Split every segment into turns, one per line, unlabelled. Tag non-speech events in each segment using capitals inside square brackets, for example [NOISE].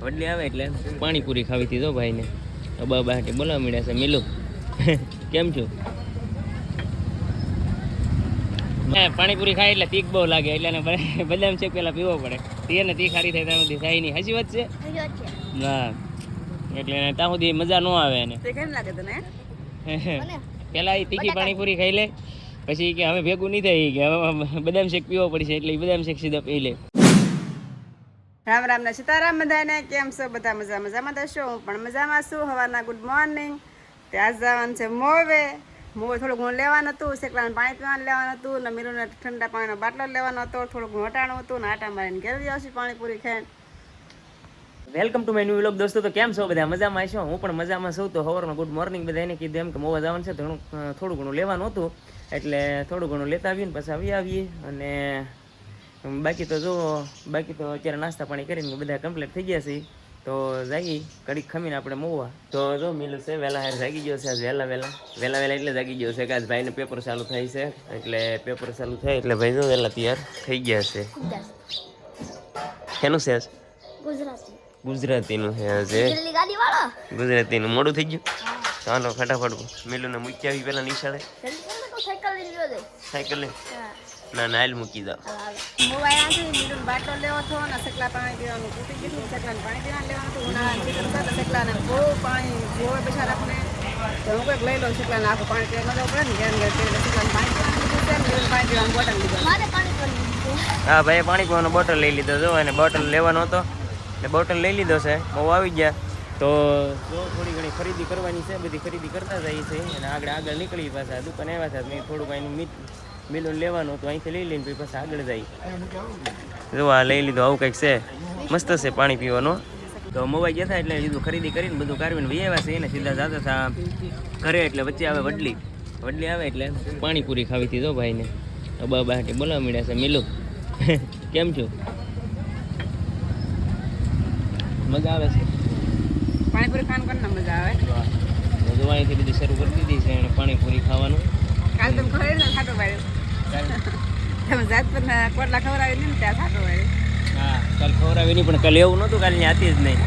વડલી આવે એટલે પાણીપુરી ખાવી હતી તો ભાઈને. અબા બાટી બોલાવા મળ્યા છે મિલુ [LAUGHS] કેમ છું? પાણીપુરી ખાય એટલે તીખ બહુ લાગે એટલે એને બ- બદામ શેક પેલા પીવો પડે. તેને તીખ હારી થાય ત્યાં સુધી થાય નહીં. હજી વાત છે? ના એટલે ત્યાં સુધી મજા ન આવે એને.
કેમ લાગે તને?
પેલા એ તીખી પાણીપુરી ખાઈ લે પછી કે હવે ભેગું નહીં થાય કે હવે બદામ શેક પીવો પડશે એટલે બદામ શેક સીધા પી લે.
રામ રામ ને સીતારામ બધાને, કેમ છો? બધા મજા મજામાં થશો હું પણ મજામાં છું. હવાના ગુડ મોર્નિંગ ત્યાં જવાનું છે મોવે. મોવે થોડું ઘણું લેવાનું હતું. શેકલાનું પાણી પીવાનું લેવાનું હતું. ને મીરુને ઠંડા પાણીનો બાટલો લેવાનો હતો. થોડું ઘણું હટાણું હતું ને આટા મારીને ઘેર આવશે પાણીપુરી ખાઈને.
Welcome to my new vlog દોસ્તો. તો કેમ છો? બધા મજામાં છો હું પણ મજામાં છું. તો સવારમાં ગુડ મોર્નિંગ બધા એને કીધું એમ કે મોવા જવાનું છે. થોડું થોડું ઘણું લેવાનું હતું. એટલે થોડું ઘણું લેતા આવીએ ને પછી આવી આવીએ. અને બાકી તો જો બાકી તો અત્યારે નાસ્તા પાણી કરીને બધા કમ્પ્લીટ થઈ ગયા છે. તો જાગી કડીક ખમીને આપણે મોવા તો જો મિલું છે વહેલા હાર જાગી ગયો છે આજ વહેલા વહેલા. વહેલા વહેલા એટલે જાગી ગયો છે કે આજ ભાઈને પેપર ચાલુ થાય છે. એટલે પેપર ચાલુ થાય એટલે ભાઈ જો વહેલા તૈયાર થઈ ગયા છે. શેનું છે આજ?
ગુજરાતી.
ગુજરાતીનું છે આજે ગુજરાતીનું. મોડું થઈ ગયું? ચાલો ફટાફટ. મિલુને મૂકી આવી પેલા નિશાળે.
સાયકલ લઈને
ના નાયલ મૂકી દો
મોવાયા બાટલો લેવો હતો ને શેકલા પાણી પીવાનું તૂટી ગયું હતું. પાણી પીવાનું લેવાનું હતું ઉનાળાની season છે તો બહુ પાણી જોવે બિચારાને તો હું કંઈક લઈ લઉં શેકલાને આખું પાણી પીવા જવું પડે ને ઘેર ઘેર શેકલાનું પાણી પીવાનું છે પાણી પીવાનું બોટલ લીધો
મારે પાણી પણ લીધું
હા ભાઈ પાણી પીવાનો બોટલ લઈ લીધો જો અને બોટલ લેવાનો હતો ને બોટલ લઈ લીધો છે બહુ આવી ગયા. તો જો થોડી ઘણી ખરીદી કરવાની છે બધી ખરીદી કરતા જઈએ છે અને આગળ આગળ નીકળી પાછા દુકાન આવ્યા છે મેં થોડુંક અહીંનું મીટ મિલુન લેવાનું તો અહીંથી લઈ લઈને પછી પાછા આગળ જાય. જો આ લઈ લીધું આવું કંઈક છે. મસ્ત છે પાણી પીવાનું. તો મોબાઈલ ગયા હતા એટલે લીધું ખરીદી કરીને બધું કાઢીને વહી આવ્યા છે એને સીધા જતા હતા ઘરે એટલે વચ્ચે આવે વડલી. વડલી આવે એટલે પાણીપુરી ખાવી હતી તો ભાઈને. અબા બાટી બોલાવા મળ્યા છે મિલુ [LAUGHS] કેમ છું? મજા આવે છે?
પાણીપુરી ખાવાનું કરીને મજા આવે?
તો જો અહીંથી બધી શરૂ કરી દીધી છે એને પાણીપુરી ખાવાનું.
કાલ તમે ખબર ખાતો પાડ્યો. તમે જાત પર કોટલા ખવડાવી ને ત્યાં ખાટો પાડ્યો
હા કાલ ખવડાવી નહીં પણ કાલે એવું નહોતું કાલે હતી જ નહીં.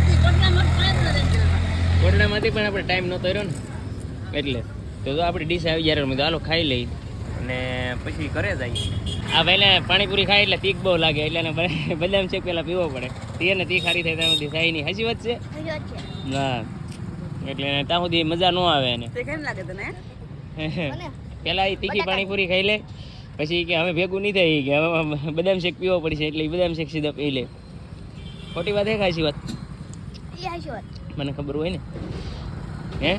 કોટલામાંથી પણ આપણે ટાઈમ નહોતો રહ્યો ને. એટલે તો જો આપણી ડીશ આવી જ્યારે મેં હાલો ખાઈ લઈ અને પછી ઘરે જાય આ પહેલા પાણીપુરી ખાય એટલે તીખ બહુ લાગે એટલે એને [LAUGHS] બદામ છે પહેલાં પીવો પડે. તેને તીખ હારી થાય ત્યાં સુધી થાય નહીં. હજી વાત છે?
હા.
ના એટલે ત્યાં સુધી મજા ન આવે એને.
કેમ લાગે તને? [LAUGHS]
પહેલાં
પેલા એ તીખી પાણીપુરી ખાઈ લે. પછી કે હવે ભેગું નહીં થાય કે હવે બદામ શેક પીવો પડશે એટલે ઈ બદામ શેક સીધા પી લે. ખોટી વાત હે ખાસી વાત?
એ
મને ખબર હોય ને. હે?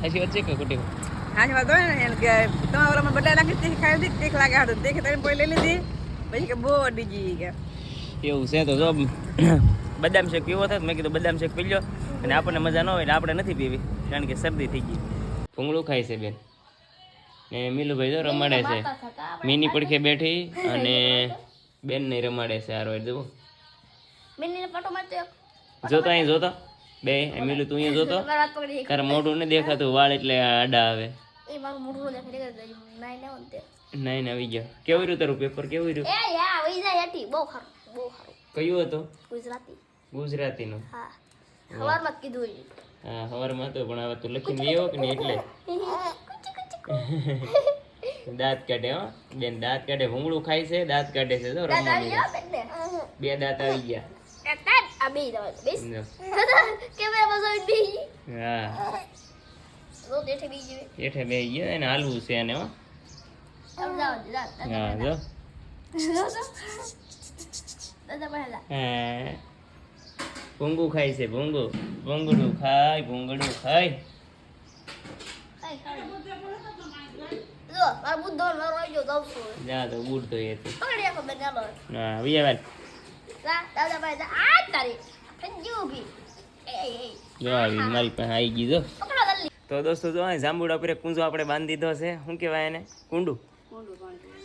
ખાસી વાત છે કે ખોટી વાત?
ખાસી વાત હોય ને એને કે તમારા ઓલામાં બદલા નાખી તે ખાઈ હતી તીખ લાગે હાડું તે તમે કોઈ લઈ લીધી પછી કે બહુ અડી ગઈ કે.
એવું છે તો જો બદામ શેક પીવો થાય મેં કીધું બદામ શેક પી લો અને આપણને મજા ન હોય એટલે આપણે નથી પીવી કારણ કે શરદી થઈ ગઈ. ભૂંગળું ખાય છે બેન. ને મિલુભાઈ જો રમાડે છે. મિની પડખે બેઠી અને બેન ને રમાડે છે આરો એટલે જો
મિની પટો મારતો એક.
જોતો અહીં જોતો? બે મિલુ તું અહીંયા જોતો? તારે મોઢું ને દેખાતું વાળ એટલે આડા આવે.
નાઈ ને તે.
ને આવી ગયો. કેવું રહ્યું તારું પેપર કેવું રહ્યું? કયું હતું?
ગુજરાતી.
ગુજરાતીનું.
હા. સવારમાં જ કીધું.
હા સવારમાં હતો પણ હવે તું લખીને આવ્યો કે નહીં એટલે? [LAUGHS] [LAUGHS] દાંત કાઢે હો. બેન દાંત કાઢે ભૂંગળું ખાય છે દાંત કાઢે છે તો રમવા. બે દાંત આવી ગયા.
બે [LAUGHS]
ગયા એને હાલવું છે એને હો.
જા
ભૂંગું ખાય છે ભૂંગું ભૂંગળું ખાય ભૂંગળું ખાય.
જો
તો એ તો
એ એ
જો આવી મારી તો દોસ્તો જો જાંબુડા ઉપર એક આપણે બાંધી દીધો છે. શું કહેવાય એને? કુંડું.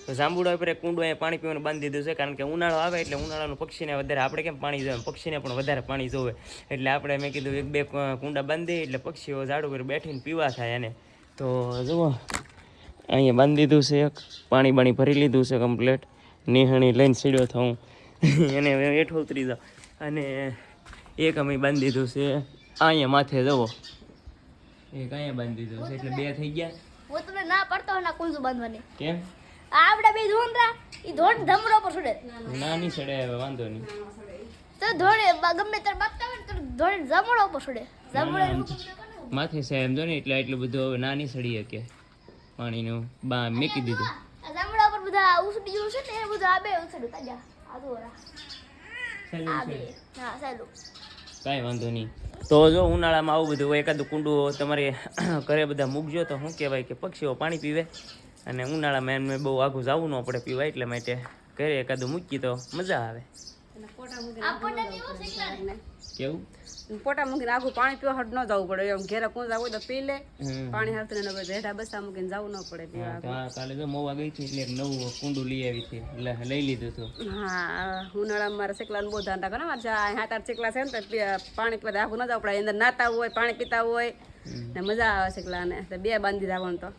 તો જાંબુડા ઉપર કુંડું અહીંયા પાણી પીવાનું બાંધી દીધું છે, કારણ કે ઉનાળો આવે એટલે ઉનાળાનું પક્ષીને વધારે આપણે કેમ પાણી જોવે પક્ષીને પણ વધારે પાણી જોવે. એટલે આપણે મેં કીધું, એક બે કુંડા બાંધી, એટલે પક્ષીઓ ઝાડ ઉપર બેઠીને પીવા થાય એને. તો જુઓ અહીંયા બાંધી દીધું છે એક પાણી બાણી ભરી લીધું છે કમ્પ્લેટ નિહણી લઈને સીડ્યો થઉં. એને હેઠો ઉતરી જાઉં. અને એક અમે બાંધી દીધું છે અહીંયા માથે જવો એક અહીંયા બાંધી દીધું છે એટલે બે થઈ ગયા.
હું તમને ના પડતો ના કુંજુ બાંધવાની.
કેમ?
આ આપડા બે ધોંડરા ઈ ધોંડ ધમરો પર છોડે
ના છડે હવે વાંધો નહીં.
તો ધોણે ગમે ત્યારે બાપતા હોય ને તો ધોણે જમડો પર છોડે
માથે છે. એમ જો ને એટલે એટલું બધું હવે નાની સડી શકે પાણીનું બા મૂકી દીધું.
આ પર બધા ઉસડી છે ને એ બધું આબે ઉસડું તાજા
કાંઈ વાંધો નહીં. તો જો ઉનાળામાં આવું બધું હોય એકાદું કુંડું તમારે [COUGHS] ઘરે બધા મૂકજો તો શું કહેવાય કે પક્ષીઓ પાણી પીવે. અને ઉનાળામાં એમને બહુ આઘું જવું ન પડે પીવા એટલે માટે ઘરે એકાદું મૂકી તો મજા આવે. કેવું?
પોટા મૂકીને આખું પાણી પીવા હટ ન જવું પડે. એમ ઘેરા કુંજા હોય તો પી લે. પાણી હાથ ને રેઢા બસા મૂકીને જવું ન પડે પીવા
કાલે તો મોવા ગઈ હતી એટલે એક નવું કુંડું લઈ આવી હતી. એટલે લઈ લીધું હતું.
હા ઉનાળામાં મારે શેકલાનું બહુ ધ્યાન રાખો ને. મારે હાથ આઠ શેકલા છે ને તો પાણી પીવા આખું ન જવું પડે. અંદર નાતા હોય પાણી પીતા હોય. ને મજા આવે શેકલાને તો બે બાંધી રાખવાનું તો.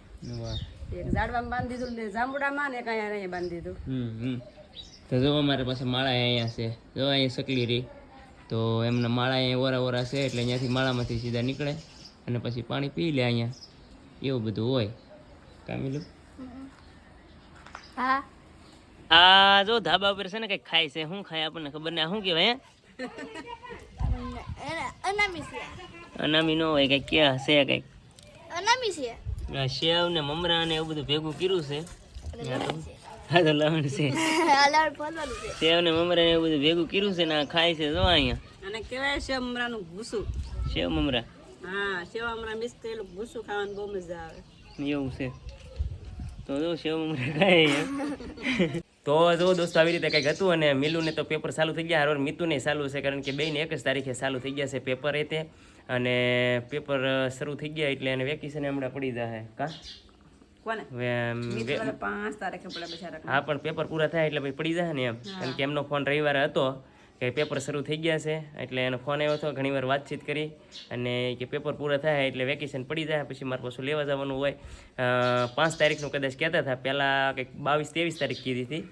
એક ઝાડવામાં બાંધી દીધું ને જાંબુડામાં ને એક અહીંયા બાંધી દીધું.
તો જો અમારે પાસે માળા અહીંયા છે. જો અહીંયા સકલી રહી. તો એમના માળા અહીંયા ઓરા ઓરા છે એટલે અહીંયાથી માળામાંથી સીધા નીકળે અને પછી પાણી પી લે અહીંયા. એવું બધું હોય. કામિલું?
હા.
આ જો ધાબા ઉપર છે ને કંઈક ખાય છે. શું ખાય આપણને ખબર ને શું કહેવાય?
અનામી
અનામી નો હોય કઈ ક્યાં છે કંઈક.
અનામી છે.
શેવ સેવ ને મમરા ને એવું બધું ભેગું કર્યું છે. હા તો લવણ છે.
આ ફોલવાનું છે.
સેવ ને મમરા એવું બધું ભેગું કર્યું છે ને આ ખાય છે જો અહીંયા.
અને કહેવાય છે અમરાનું ભૂસું.
સેવ મમરા.
હા સેવા મમરા મિક્સ થયેલું ભૂસું ખાવાનું બહુ મજા આવે.
એવું છે. તો જો સેવ મમરા ખાય તો જો દોસ્તો આવી રીતે કંઈક હતું અને મિલુને તો પેપર ચાલુ થઈ ગયા. હારવાર મિતુને ચાલુ છે કારણ કે બેને એક જ તારીખે ચાલુ થઈ ગયા છે પેપર એ તે. અને પેપર શરૂ થઈ ગયા એટલે એને વેકેશન હમણાં પડી જાય કા? હા પણ પેપર પૂરા થાય એટલે ભાઈ પડી જાય ને એમ. કારણ કે એમનો ફોન રવિવારે હતો કે પેપર શરૂ થઈ ગયા છે એટલે એનો ફોન આવ્યો હતો ઘણીવાર વાતચીત કરી અને કે પેપર પૂરા થાય એટલે વેકેશન પડી જાય પછી મારે પાછું લેવા જવાનું હોય. પાંચ તારીખનું કદાચ કહેતા હતા પહેલાં કંઈક બાવીસ ત્રેવીસ તારીખ કીધી હતી.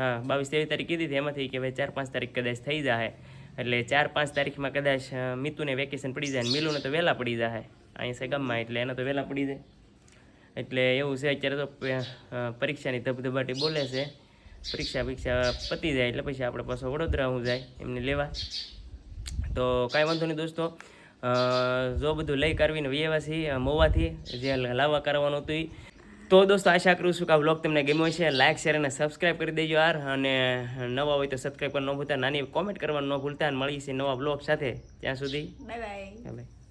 હા બાવીસ ત્રેવીસ તારીખ કીધી હતી એમાંથી કે ભાઈ ચાર પાંચ તારીખ કદાચ થઈ જાય એટલે ચાર પાંચ તારીખમાં કદાચ મિતુને વેકેશન પડી જાય મિલુને તો વહેલા પડી જાય અહીં છે ગામમાં એટલે એને તો વહેલા પડી જાય. એટલે એવું છે અત્યારે તો પરીક્ષાની ધબધબાટી બોલે છે. પરીક્ષા પરીક્ષા પતી જાય એટલે પછી આપણે પાછો વડોદરા હું જાય એમને લેવા. તો કાંઈ વાંધો નહીં દોસ્તો. જો બધું લઈ કરવીને વ્યવા મોવાથી જે લાવવા કરવાનું હતું. તો દોસ્તો આશા કરું છું કે આ બ્લોગ તમને ગમ્યો છે લાઇક શેર અને સબસ્ક્રાઈબ કરી દેજો યાર. અને નવા હોય તો સબસ્ક્રાઈબ કરવાનું ન ભૂલતા. નાની કોમેન્ટ કરવાનું ન ભૂલતા. અને મળીએ છીએ નવા વ્લોગ સાથે. ત્યાં સુધી.
Bye bye
bye